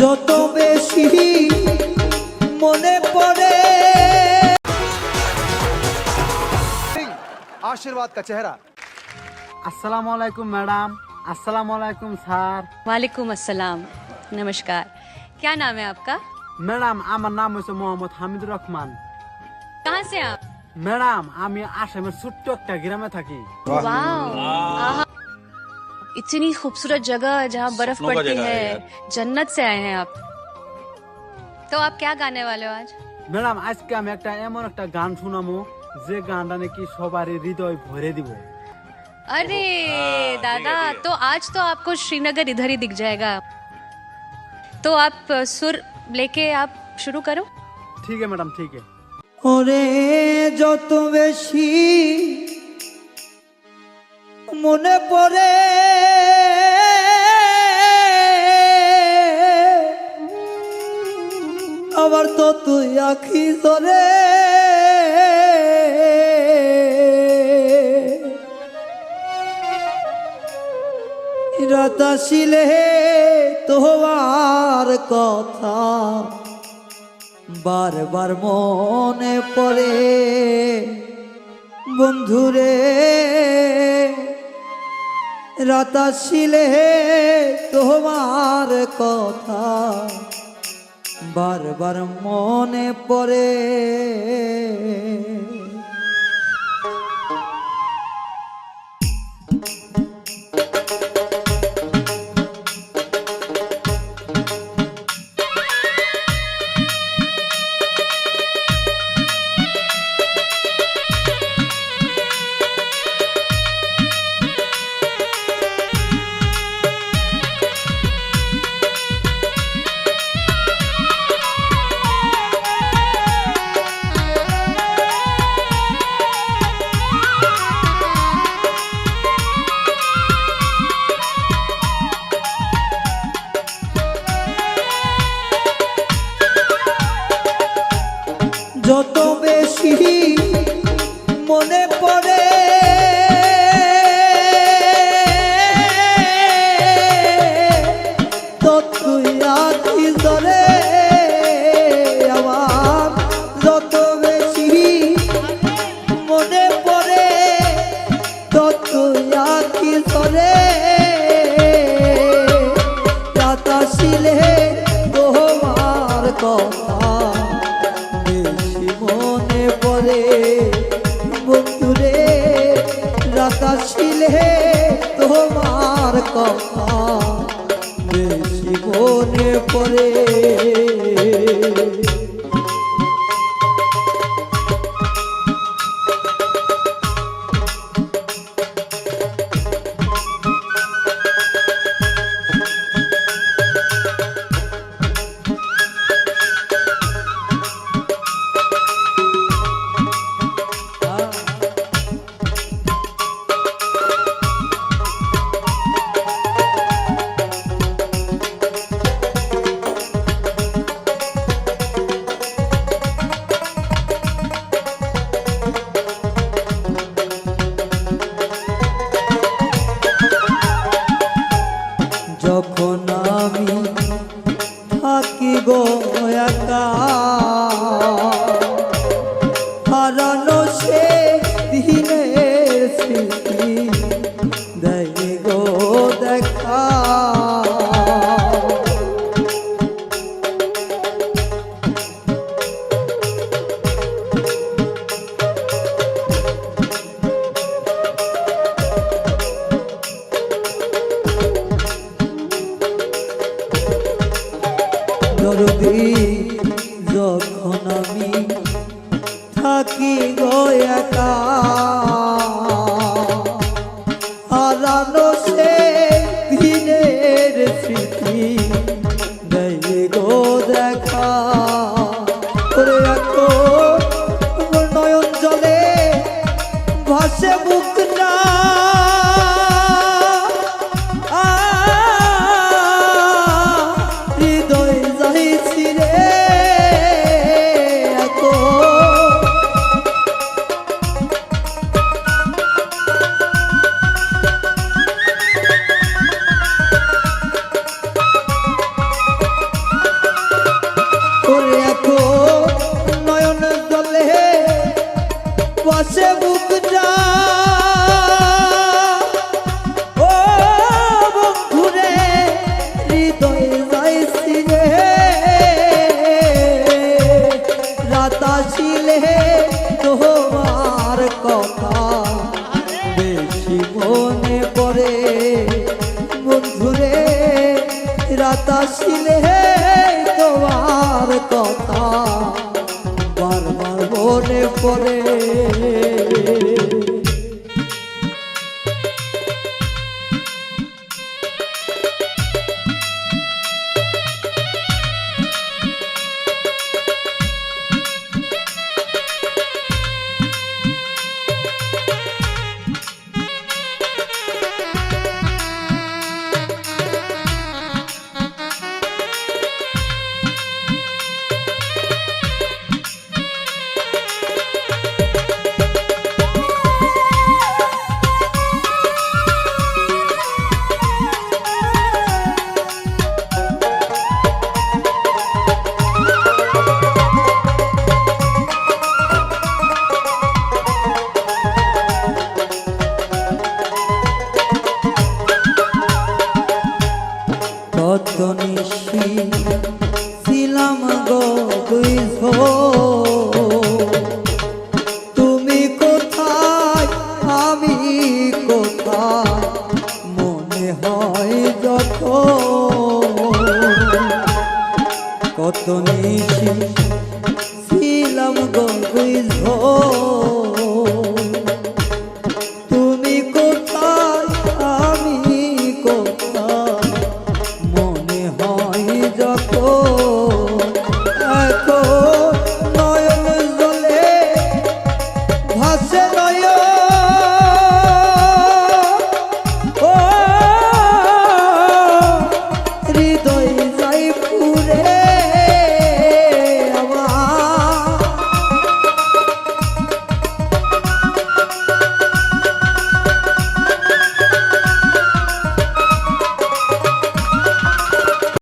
যত বেশি মনে পড়ে आशीर्वाद का चेहरा আসসালামু আলাইকুম ম্যাডাম আসসালামু আলাইকুম স্যার वालेकुम अस्सलाम नमस्कार क्या नाम है आपका ম্যাডাম আমার নাম হচ্ছে মোহাম্মদ হামিদুর রহমান कहाँ से आप ম্যাডাম আমি আসামের ছোট্ট একটা গ্রামে থাকি वाओ आहा। इतनी खूबसूरत जगह जहाँ बर्फ सपनों का पड़ती जगह है है यार। जन्नत से आए हैं आप तो आप क्या गाने वाले हो आज ম্যাডাম আজকে আমি একটা এমন একটা গান শোনামো যে গানটা নাকি সবারই হৃদয় ভরে দিব अरे दादा तो आज तो आपको श्रीनगर इधर ही दिख जाएगा तो आप अ, सुर लेके आप शुरू करो ঠিক আছে ম্যাডাম ঠিক আছে ওরে যত বেশি মনে পড়ে আবার তো তুই আখি ধরে। রাতাশিলে তোমার কথা বারবার মনে পড়ে। বন্ধুরে রাতাশিলে তোমার কথা বারবার মনে পড়ে। মনে বন্ধুরে রাতা রাতাশিলে তোমার কথা থাকি গো একা। দরদি যখন আমি থাকি গো একা। করে বন্ধুরে রাতা শিলে তোমার কথা। বারবার মনে পড়ে। with oh. hope.